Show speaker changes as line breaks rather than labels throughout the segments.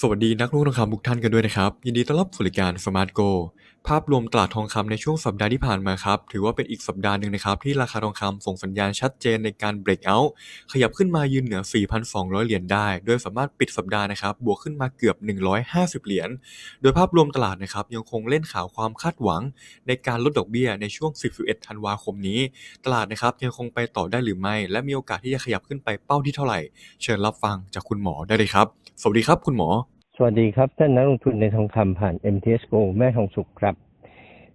สวัสดีนักลงทุนทองคำทุกท่านกันด้วยนะครับ ยินดีต้อนรับสู่รายการ Smart Go ภาพรวมตลาดทองคำในช่วงสัปดาห์ที่ผ่านมาครับ ถือว่าเป็นอีกสัปดาห์หนึ่งนะครับ ที่ราคาทองคำส่งสัญญาณชัดเจนในการ break out ขยับขึ้นมายืนเหนือ 4,200 เหรียญได้ โดยสามารถปิดสัปดาห์นะครับบวกขึ้นมาเกือบ 150 เหรียญโดยภาพรวมตลาดนะครับยังคงเล่นข่าวความคาดหวัง ในการลดดอกเบี้ยในช่วง 10-11 ธันวาคมนี้ ตลาดนะครับยังคงไปต่อได้หรือไม่ และมีโอกาสที่จะขยับขึ้นไปเป้าที่เท่าไหร่ เชิญรับฟังจากคุณหมอได้เลยครับ สวัสดีครับคุณหมอ
สวัสดีครับ ท่านนักลงทุนในทองคำผ่าน MTS Go แม่ทองสุขครับ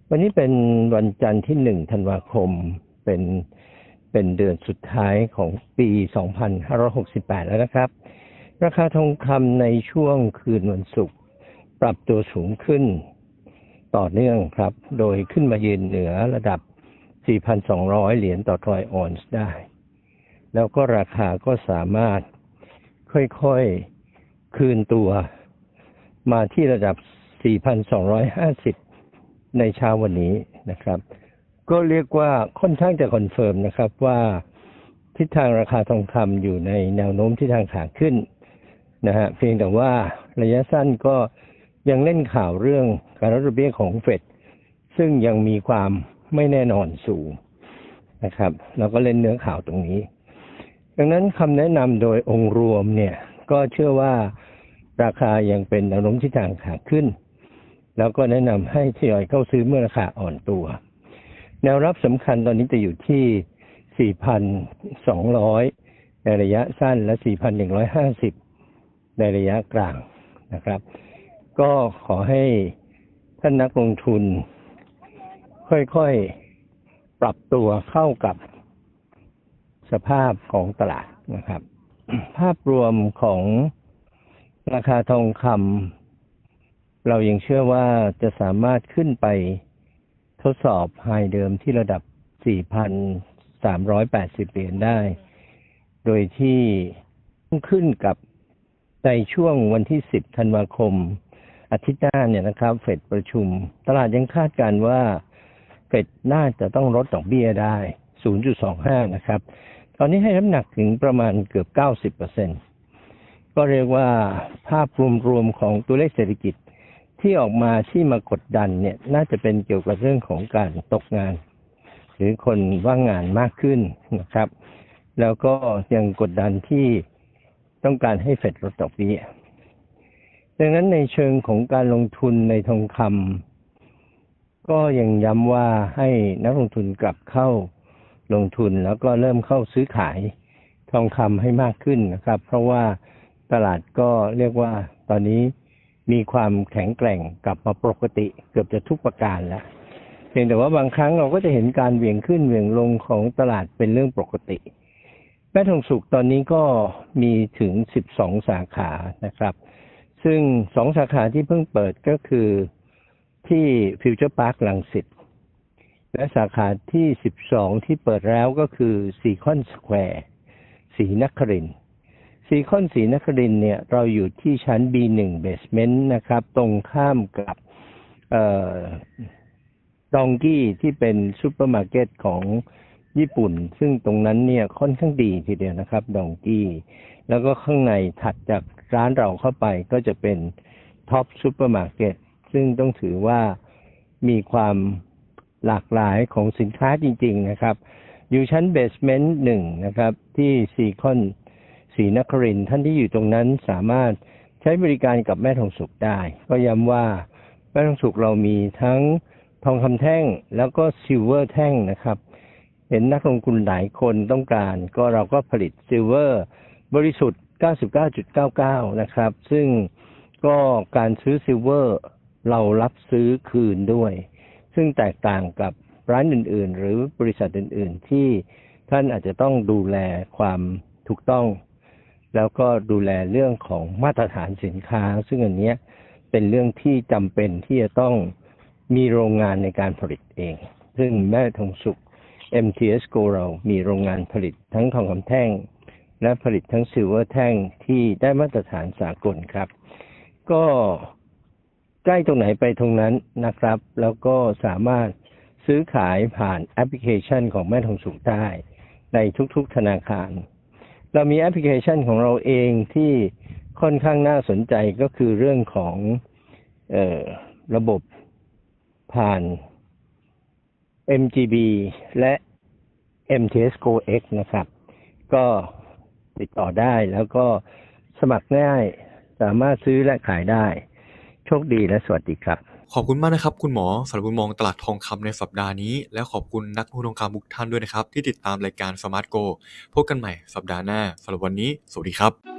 วันนี้เป็นวันจันทร์ที่หนึ่งธันวาคมเป็นเป็นเดือนสุดท้ายของปี 2568 แล้วนะครับ ราคาทองคำในช่วงคืนวันศุกร์ปรับตัวสูงขึ้นต่อเนื่องครับ โดยขึ้นมายืนเหนือระดับ 4,200 เหรียญต่อทรอยออนซ์ได้ แล้วก็ราคาก็สามารถค่อยๆคืนตัว มาที่ระดับ 4,250 ในเช้าวันนี้นะครับ ก็เรียกว่าค่อนข้างจะคอนเฟิร์มนะครับว่าทิศทางราคาทองคำอยู่ในแนวโน้มที่ทางขาขึ้นนะฮะเพียงแต่ว่าระยะสั้นก็ยังเล่นข่าวเรื่องการลดดอกเบี้ยของเฟดซึ่งยังมีความไม่แน่นอนสูงนะครับเราก็เล่นเนื้อข่าวตรงนี้ ดังนั้นคำแนะนำโดยองค์รวมเนี่ยก็เชื่อว่า ราคายังเป็นแนวโน้มที่ทางขาขึ้น แล้วก็แนะนำให้ทยอยเข้าซื้อเมื่อราคาอ่อนตัว แนวรับสำคัญตอนนี้จะอยู่ที่ 4,200 ในระยะสั้นและ 4,150 ในระยะกลางนะครับ ก็ขอให้ท่านนักลงทุน ค่อยๆ ปรับตัวเข้ากับสภาพของตลาดนะครับ ภาพรวมของ ราคาทองคำเรายังเชื่อว่าจะสามารถขึ้นไปทดสอบไฮเดิมที่ระดับ 4,380 เหรียญได้ โดยที่ขึ้นกับในช่วงวันที่ 10 ธันวาคม อาทิตย์หน้าเนี่ยนะครับ เฟดประชุม ตลาดยังคาดการว่าเฟดน่าจะต้องลดดอกเบี้ยได้ 0.25 นะครับ ตอนนี้ให้น้ำหนักถึงประมาณเกือบ 90% ก็เรียกว่าภาพรวมๆของตัวเลขเศรษฐกิจที่ออกมาที่มากดดันเนี่ยน่าจะเป็นเกี่ยวกับเรื่องของการตกงาน หรือคนว่างงานมากขึ้นนะครับ แล้วก็ยังกดดันที่ต้องการให้เฟดลดดอกเบี้ยดังนั้นในเชิงของการลงทุนในทองคำก็ยังย้ำว่าให้นักลงทุนกลับเข้าลงทุนแล้วก็เริ่มเข้าซื้อขายทองคำให้มากขึ้นนะครับ เพราะว่า ตลาดก็เรียกว่าตอนนี้มีความแข็งแกร่งกลับมาปกติเกือบจะทุกประการแล้วเพียงแต่ว่าบางครั้งเราก็จะเห็นการเหวี่ยงขึ้นเหวี่ยงลงของตลาดเป็นเรื่องปกติ แม่ทองสุกตอนนี้ก็มีถึง 12 สาขานะครับ ซึ่งสองสาขาที่เพิ่งเปิดก็คือที่ฟิวเจอร์พาร์คลังสิตและสาขาที่ 12 ที่เปิดแล้วก็คือซีคอนสแควร์สีนครินทร์ ซีคอนสีนครินเนี่ยเราอยู่ที่ชั้น B1 Basement นะครับ ตรงข้ามกับดองกี้ที่เป็นซูเปอร์มาร์เก็ตของญี่ปุ่น ซึ่งตรงนั้นเนี่ยค่อนข้างดีทีเดียวนะครับดองกี้ แล้วก็ข้างในถัดจากร้านเราเข้าไปก็จะเป็นท็อปซูเปอร์มาร์เก็ตซึ่งต้องถือว่ามีความหลากหลายของสินค้าจริง ๆ นะครับ อยู่ชั้นเบสเมนต์หนึ่งนะครับ ที่ซีคอน สีนครินท่านที่อยู่ตรงนั้นสามารถใช้บริการกับแม่ทองสุกได้ ก็ย้ำว่าแม่ทองสุกเรามีทั้งทองคำแท่งแล้วก็ซิลเวอร์แท่งนะครับ เห็นนักลงทุนหลายคนต้องการ ก็เราก็ผลิตซิลเวอร์บริสุทธิ์ 99.99 นะครับ ซึ่งก็การซื้อซิลเวอร์เรารับซื้อคืนด้วย ซึ่งแตกต่างกับร้านอื่น ๆ หรือบริษัทอื่น ๆ ที่ท่านอาจจะต้องดูแลความถูกต้อง แล้วก็ดูแลเรื่องของมาตรฐานสินค้า ซึ่งอันเนี้ยเป็นเรื่องที่จำเป็นที่จะต้องมีโรงงานในการผลิตเอง ซึ่งแม่ทองสุก MTS Go เรามีโรงงานผลิตทั้งทองคำแท่ง และผลิตทั้งซิลเวอร์แท่งที่ได้มาตรฐานสากลครับ ก็ใกล้ตรงไหนไปตรงนั้นนะครับ แล้วก็สามารถซื้อขายผ่านแอปพลิเคชันของแม่ทองสุกได้ ในทุกๆธนาคาร เรามีแอปพลิเคชันของเราเองที่ค่อนข้างน่าสนใจก็คือเรื่องของออระบบผ่าน MGB และ MTS Go X นะครับ ก็ติดต่อได้แล้วก็สมัครง่ายสามารถซื้อและขายได้ โชคดีและสวัสดีครับ
ขอบคุณมากนะครับ คุณหมอสำหรับมุมมองตลาดทองคำในสัปดาห์นี้ และขอบคุณนักลงทุนทองคำทุกท่านด้วยนะครับ ที่ติดตามรายการสมาร์ทโกพบกันใหม่สัปดาห์หน้าสำหรับวันนี้ สวัสดีครับ